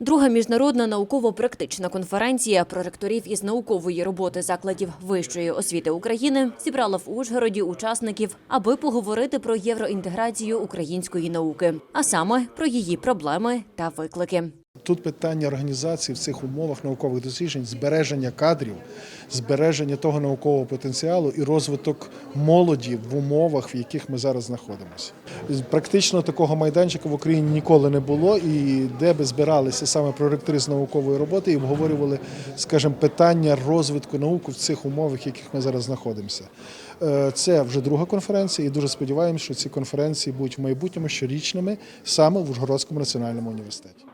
Друга міжнародна науково-практична конференція проректорів із наукової роботи закладів вищої освіти України зібрала в Ужгороді учасників, аби поговорити про євроінтеграцію української науки, а саме про її проблеми та виклики. Тут питання організації в цих умовах наукових досліджень, збереження кадрів, збереження того наукового потенціалу і розвиток молоді в умовах, в яких ми зараз знаходимося. Практично такого майданчика в Україні ніколи не було, і де би збиралися саме проректори з наукової роботи і обговорювали, скажімо, питання розвитку науки в цих умовах, в яких ми зараз знаходимося. Е, Це вже друга конференція, і дуже сподіваємося, що ці конференції будуть в майбутньому щорічними саме в Ужгородському національному університеті.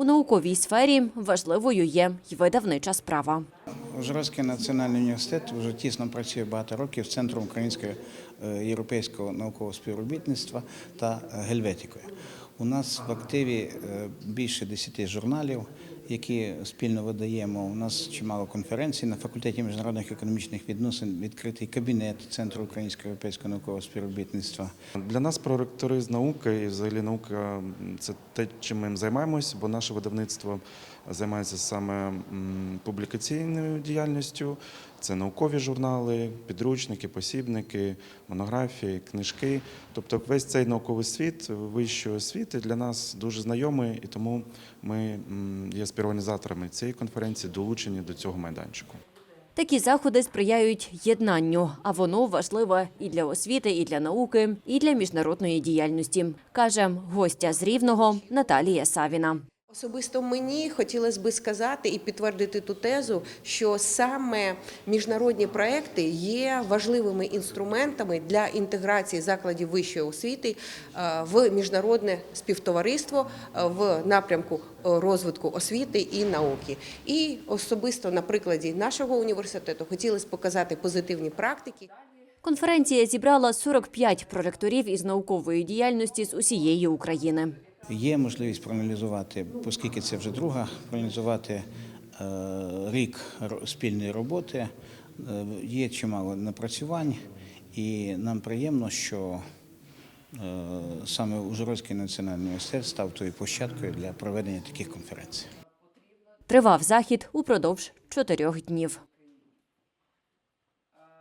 У науковій сфері важливою є й видавнича справа. Ужгородський національний університет вже тісно працює багато років з центром українського е, європейського наукового співробітництва та гельветікою. У нас в активі е, більше 10 журналів, які спільно видаємо. У нас чимало конференцій на факультеті міжнародних економічних відносин, відкритий кабінет Центру українського європейського наукового співробітництва. Для нас проректори з науки і взагалі наука це те, чим ми займаємось, бо наше видавництво займається саме публікаційною діяльністю. Це наукові журнали, підручники, посібники, монографії, книжки. Тобто весь цей науковий світ вищої освіти для нас дуже знайомий, і тому ми є співорганізаторами цієї конференції, долучені до цього майданчику. Такі заходи сприяють єднанню, а воно важливе і для освіти, і для науки, і для міжнародної діяльності, каже гостя з Рівного Наталія Савіна. Особисто мені хотілося би сказати і підтвердити ту тезу, що саме міжнародні проекти є важливими інструментами для інтеграції закладів вищої освіти е, в міжнародне співтовариство е, в напрямку е, розвитку освіти і науки. І особисто на прикладі нашого університету хотілося показати позитивні практики. Конференція зібрала 45 проректорів із наукової діяльності з усієї України. Є можливість проаналізувати, оскільки це вже друга, проаналізувати е, рік спільної роботи. Е, Є чимало напрацювань, і нам приємно, що е, саме Ужгородський національний університет став тою площадкою для проведення таких конференцій. Тривав захід упродовж чотирьох днів.